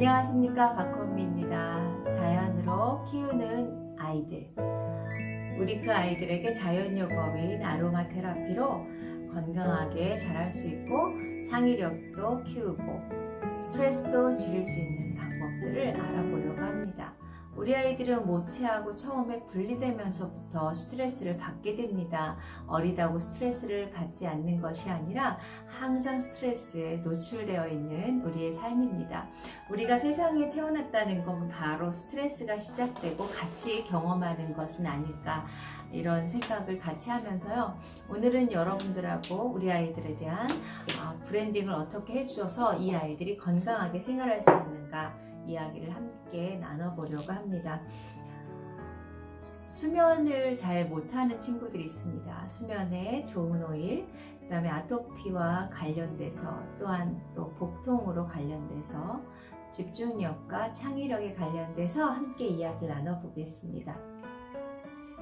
안녕하십니까 박헌미입니다. 자연으로 키우는 아이들. 우리 그 아이들에게 자연요법인 아로마 테라피로 건강하게 자랄 수 있고 창의력도 키우고 스트레스도 줄일 수 있는 방법들을 합니다. 우리 아이들은 모체하고 처음에 분리되면서부터 스트레스를 받게 됩니다. 어리다고 스트레스를 받지 않는 것이 아니라 항상 스트레스에 노출되어 있는 우리의 삶입니다. 우리가 세상에 태어났다는 건 바로 스트레스가 시작되고 같이 경험하는 것은 아닐까 이런 생각을 같이 하면서요. 오늘은 여러분들하고 우리 아이들에 대한 아, 브랜딩을 어떻게 해주셔서 이 아이들이 건강하게 생활할 수 있는가 이야기를 함께 나눠보려고 합니다. 수면을 잘 못하는 친구들이 있습니다. 수면에 좋은 오일, 그 다음에 아토피와 관련돼서 또한 또 복통으로 관련돼서 집중력과 창의력에 관련돼서 함께 이야기를 나눠보겠습니다.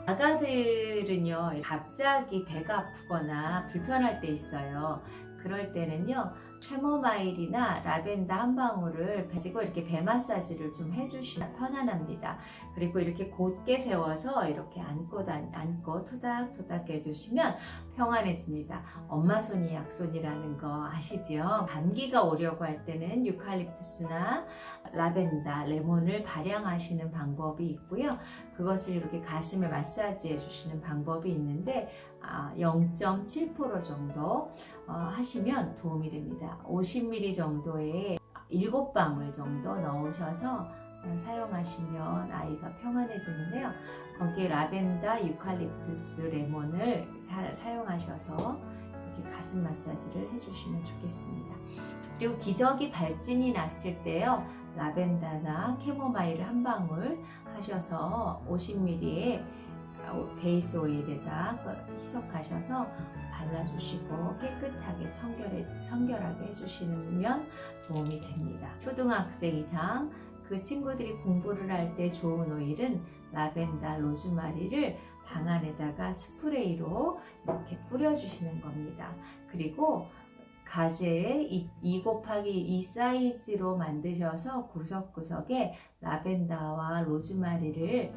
아가들은요, 갑자기 배가 아프거나 불편할 때 있어요. 그럴 때는요, 캐모마일이나 라벤더 한 방울을 가지고 이렇게 배 마사지를 좀 해주시면 편안합니다. 그리고 이렇게 곧게 세워서 이렇게 안고, 안고 토닥토닥 해주시면 평안해집니다. 엄마 손이 약손이라는 거 아시지요? 감기가 오려고 할 때는 유칼립투스나 라벤더, 레몬을 발향하시는 방법이 있고요. 그것을 이렇게 가슴에 마사지 해주시는 방법이 있는데 0.7% 아, 정도 어, 하시면 도움이 됩니다. 50ml 정도의 7방울 정도 넣으셔서 어, 사용하시면 아이가 평안해지는데요. 거기에 라벤더, 유칼립투스, 레몬을 사, 용하셔서 이렇게 가슴 마사지를 해주시면 좋겠습니다. 그리고 기저귀 발진이 났을 때요. 라벤더나 캐모마일을 한 방울 하셔서 50ml에 베이스 오일에다 희석하셔서 발라주시고 깨끗하게 청결해, 청결하게 해주시면 도움이 됩니다. 초등학생 이상 그 친구들이 공부를 할 때 좋은 오일은 라벤더, 로즈마리를 방 안에다가 스프레이로 이렇게 뿌려주시는 겁니다. 그리고 가재에 2 곱하기 2 사이즈로 만드셔서 구석구석에 라벤더와 로즈마리를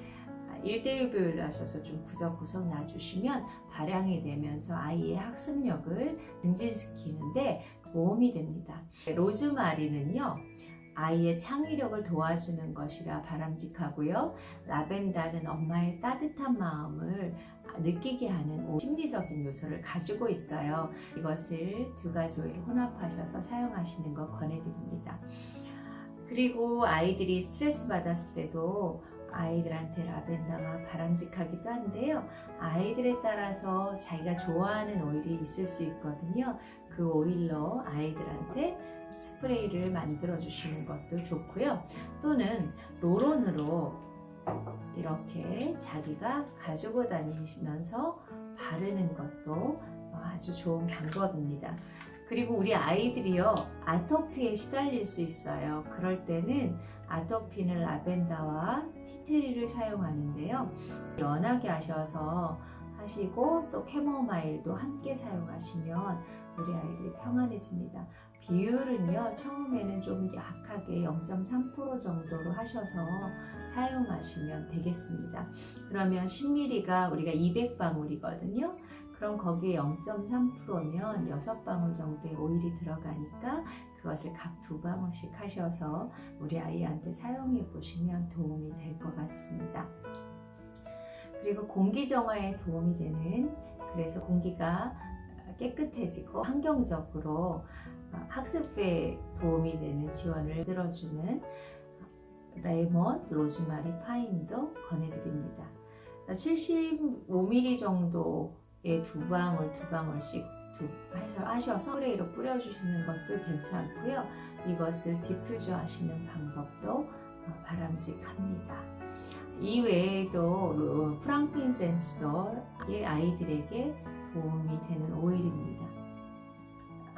1대1 비율로 하셔서 좀 구석구석 놔주시면 발향이 되면서 아이의 학습력을 증진시키는데 도움이 됩니다. 로즈마리는요, 아이의 창의력을 도와주는 것이라 바람직하고요. 라벤더는 엄마의 따뜻한 마음을 느끼게 하는 심리적인 요소를 가지고 있어요. 이것을 두 가지 오일을 혼합하셔서 사용하시는 것 권해드립니다. 그리고 아이들이 스트레스 받았을 때도 아이들한테 라벤더가 바람직하기도 한데요. 아이들에 따라서 자기가 좋아하는 오일이 있을 수 있거든요. 그 오일로 아이들한테 스프레이를 만들어 주시는 것도 좋고요. 또는 로론으로 이렇게 자기가 가지고 다니시면서 바르는 것도 아주 좋은 방법입니다. 그리고 우리 아이들이요, 아토피에 시달릴 수 있어요. 그럴 때는 아토피는 라벤더와 티트리를 사용하는데요. 연하게 하셔서 하시고 또 캐모마일도 함께 사용하시면 우리 아이들이 평안해집니다. 비율은요, 처음에는 좀 약하게 0.3% 정도로 하셔서 사용하시면 되겠습니다. 그러면 10ml가 우리가 200방울이거든요. 그럼 거기에 0.3%면 6방울 정도의 오일이 들어가니까 그것을 각 두 방울씩 하셔서 우리 아이한테 사용해 보시면 도움이 될 것 같습니다. 그리고 공기 정화에 도움이 되는 그래서 공기가 깨끗해지고 환경적으로 학습에 도움이 되는 지원을 들어주는 레몬, 로즈마리, 파인도 권해드립니다. 75ml 정도의 두 방울 두 방울씩 하셔서 스프레이로 뿌려주시는 것도 괜찮고요. 이것을 디퓨저 하시는 방법도 어, 바람직합니다. 이 외에도 프랑킨 센스도 아이들에게 도움이 되는 오일입니다.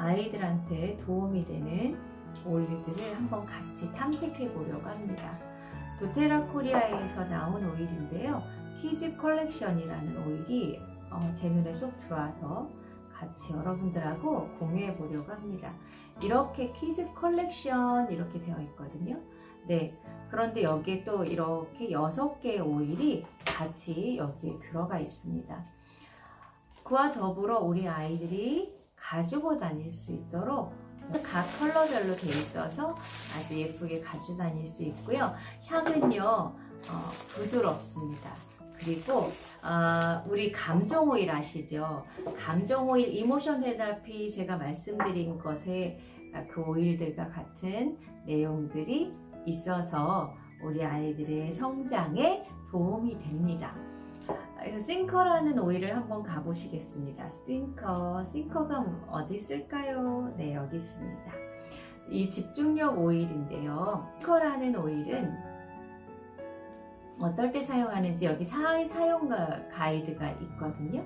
아이들한테 도움이 되는 오일들을 한번 같이 탐색해 보려고 합니다. 도테라 코리아에서 나온 오일인데요. 키즈 컬렉션이라는 오일이 어, 제 눈에 쏙 들어와서 같이 여러분들하고 공유해 보려고 합니다. 이렇게 키즈 컬렉션 이렇게 되어 있거든요. 네. 그런데 여기에 또 이렇게 여섯 개의 오일이 같이 여기에 들어가 있습니다. 그와 더불어 우리 아이들이 가지고 다닐 수 있도록 각 컬러별로 돼 있어서 아주 예쁘게 가지고 다닐 수 있고요. 향은요, 어, 부드럽습니다. 그리고 어, 우리 감정 오일 아시죠? 감정 오일 이모션 테라피 제가 말씀드린 것에 그 오일들과 같은 내용들이 있어서 우리 아이들의 성장에 도움이 됩니다. 그래서 싱커라는 오일을 한번 가보시겠습니다. 싱커, 싱커가 어디 있을까요? 네, 여기 있습니다. 이 집중력 오일인데요. 싱커라는 오일은 어떨 때 사용하는지 여기 사, 사용 가- 가이드가 있거든요.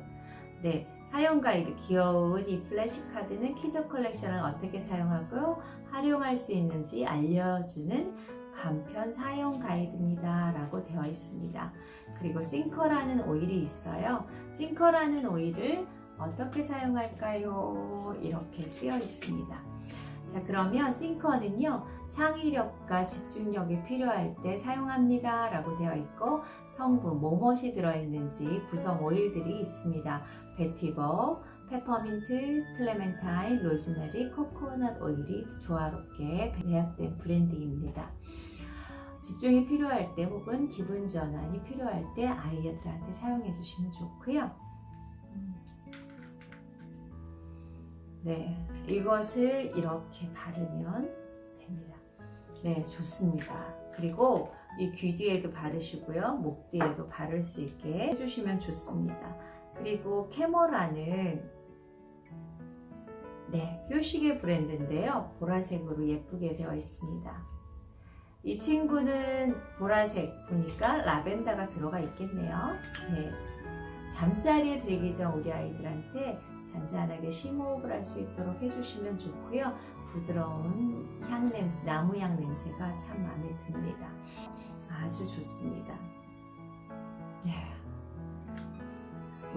네, 사용 가이드 귀여운 이 플래시 카드는 키즈 컬렉션을 어떻게 사용하고 활용할 수 있는지 알려주는 간편 사용 가이드입니다. 라고 되어 있습니다. 그리고 싱커라는 오일이 있어요. 싱커라는 오일을 어떻게 사용할까요? 이렇게 쓰여 있습니다. 자, 그러면 싱커는요, 창의력과 집중력이 필요할 때 사용합니다. 라고 되어 있고, 성분, 뭐뭇이 들어있는지 구성 오일들이 있습니다. 베티버, 페퍼민트, 클레멘타인, 로즈메리, 코코넛 오일이 조화롭게 배합된 브랜딩입니다. 집중이 필요할 때 혹은 기분 전환이 필요할 때 아이들한테 사용해 주시면 좋고요. 네, 이것을 이렇게 바르면 됩니다. 네, 좋습니다. 그리고 이 귀 뒤에도 바르시고요. 목 뒤에도 바를 수 있게 해주시면 좋습니다. 그리고 캐머라는 네, 휴식의 브랜드인데요. 보라색으로 예쁘게 되어 있습니다. 이 친구는 보라색 보니까 라벤더가 들어가 있겠네요. 네. 잠자리에 들기 전 우리 아이들한테 잔잔하게 심호흡을 할 수 있도록 해주시면 좋고요. 부드러운 향 냄새, 나무 향 냄새가 참 마음에 듭니다. 아주 좋습니다. 네.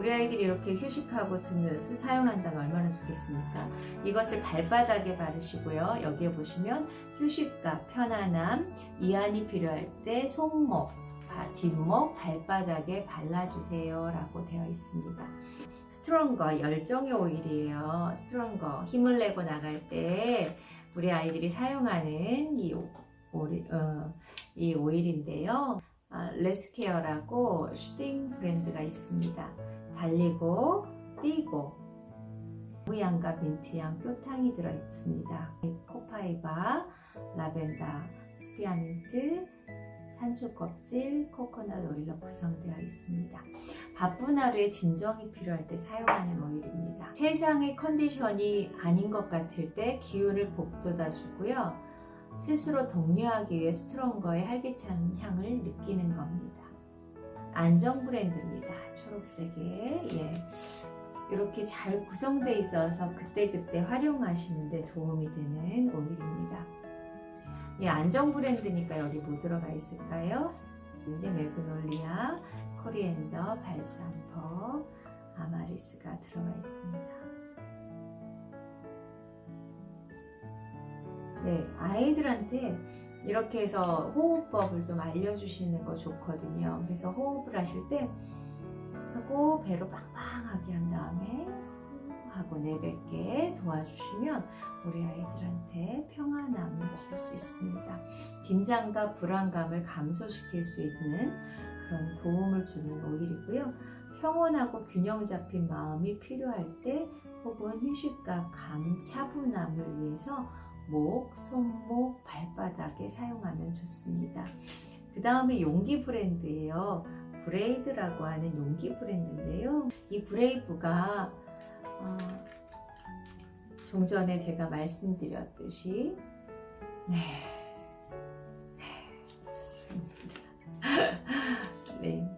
우리 아이들이 이렇게 휴식하고 듣는 수 사용한다면 얼마나 좋겠습니까? 이것을 발바닥에 바르시고요. 여기에 보시면 휴식과 편안함, 이완이 필요할 때 손목, 바- 뒷목, 발바닥에 발라주세요. 라고 되어 있습니다. 스트롱거, 열정의 오일이에요. 스트롱거, 힘을 내고 나갈 때 우리 아이들이 사용하는 이, 오, 오리- 어, 이 오일인데요. 아, 레스케어라고 슈팅 브랜드가 있습니다. 달리고, 뛰고, 무향과 민트향, 뀨탕이 들어있습니다. 코파이바, 라벤더, 스피아민트, 산초 껍질, 코코넛 오일로 구성되어 있습니다. 바쁜 하루에 진정이 필요할 때 사용하는 오일입니다. 세상의 컨디션이 아닌 것 같을 때 기운을 북돋아 주고요. 스스로 독려하기 위해 스트롱거의 활기찬 향을 느끼는 겁니다. 안정 브랜드입니다. 초록색에 예. 이렇게 잘 구성되어 있어서 그때그때 활용하시는데 도움이 되는 오일입니다. 이 안정 브랜드니까 여기 뭐 들어가 있을까요? 근데 매그놀리아, 코리앤더, 발산퍼, 아마리스가 들어가 있습니다. 네, 아이들한테 이렇게 해서 호흡법을 좀 알려주시는 거 좋거든요. 그래서 호흡을 하실 때 하고 배로 빵빵하게 한 다음에 하고 내뱉게 도와주시면 우리 아이들한테 평안함을 줄 수 있습니다. 긴장과 불안감을 감소시킬 수 있는 그런 도움을 주는 오일이고요. 평온하고 균형 잡힌 마음이 필요할 때 혹은 휴식과 감, 차분함을 위해서 목, 손목, 발바닥에 사용하면 좋습니다. 그 다음에 용기 브랜드예요. 브레이드라고 하는 용기 브랜드인데요. 이 브레이브가 어, 좀 전에 제가 말씀드렸듯이 네, 네 좋습니다. 네,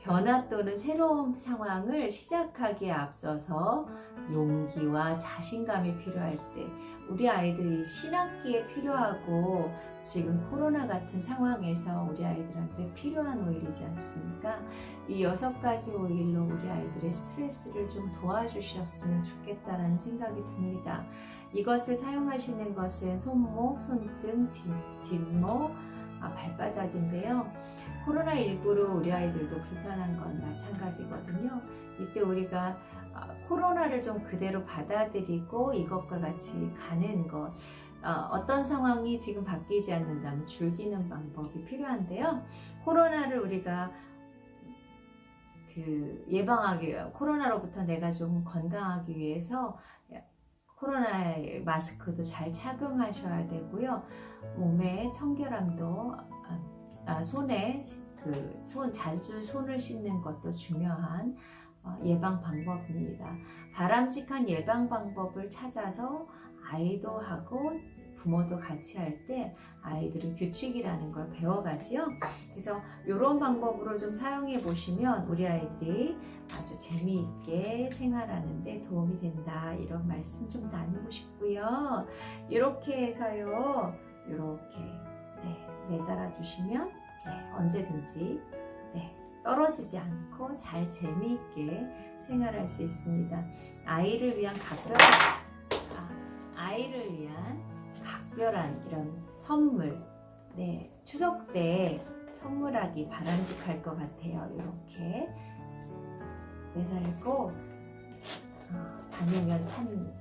변화 또는 새로운 상황을 시작하기에 앞서서 용기와 자신감이 필요할 때 우리 아이들이 신학기에 필요하고 지금 코로나 같은 상황에서 우리 아이들한테 필요한 오일이지 않습니까? 이 여섯 가지 오일로 우리 아이들의 스트레스를 좀 도와주셨으면 좋겠다라는 생각이 듭니다. 이것을 사용하시는 것은 손목, 손등, 뒷, 뒷목, 아, 발바닥인데요. 코로나19로 우리 아이들도 불편한 건 마찬가지거든요. 이때 우리가 아, 코로나를 좀 그대로 받아들이고 이것과 같이 가는 것, 어, 떤 상황이 지금 바뀌지 않는다면 즐기는 방법이 필요한데요. 코로나를 우리가 그 예방하기, 코로나로부터 내가 좀 건강하기 위해서 코로나 마스크도 잘 착용하셔야 되고요. 몸에 청결함도 아, 아, 손에 그 손 자주 손을 씻는 것도 중요한 어, 예방 방법입니다. 바람직한 예방 방법을 찾아서 아이도 하고 부모도 같이 할 때 아이들은 규칙이라는 걸 배워가지요. 그래서 이런 방법으로 좀 사용해 보시면 우리 아이들이 아주 재미있게 생활하는데 도움이 된다. 이런 말씀 좀 나누고 싶고요. 이렇게 해서요. 이렇게 네, 매달아 주시면 네, 언제든지 네, 떨어지지 않고 잘 재미있게 생활할 수 있습니다. 아이를 위한 각별한 아, 아이를 위한 각별한 이런 선물 네 추석 때 선물하기 바람직할 것 같아요. 이렇게 매달고 어, 다니면 참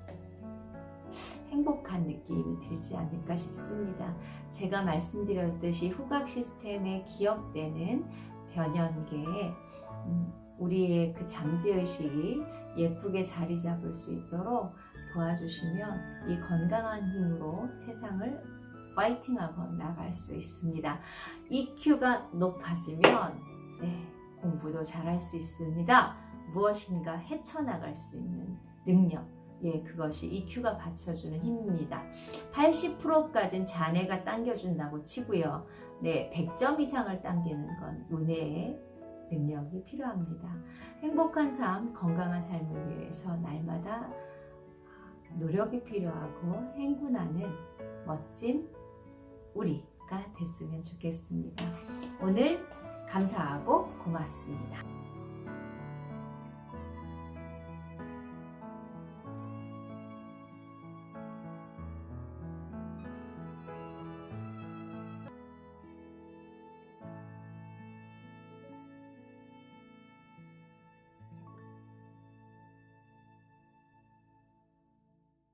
행복한 느낌이 들지 않을까 싶습니다. 제가 말씀드렸듯이 후각 시스템에 기억되는 변연계에 음, 우리의 그 잠재의식이 예쁘게 자리 잡을 수 있도록 도와주시면 이 건강한 힘으로 세상을 파이팅하고 나갈 수 있습니다. EQ가 높아지면 네, 공부도 잘할 수 있습니다. 무엇인가 헤쳐나갈 수 있는 능력 예, 그것이 EQ가 받쳐주는 힘입니다. 80%까지는 자네가 당겨준다고 치고요. 네, 100점 이상을 당기는 건 은혜의 능력이 필요합니다. 행복한 삶, 건강한 삶을 위해서 날마다 노력이 필요하고 행군하는 멋진 우리가 됐으면 좋겠습니다. 오늘 감사하고 고맙습니다.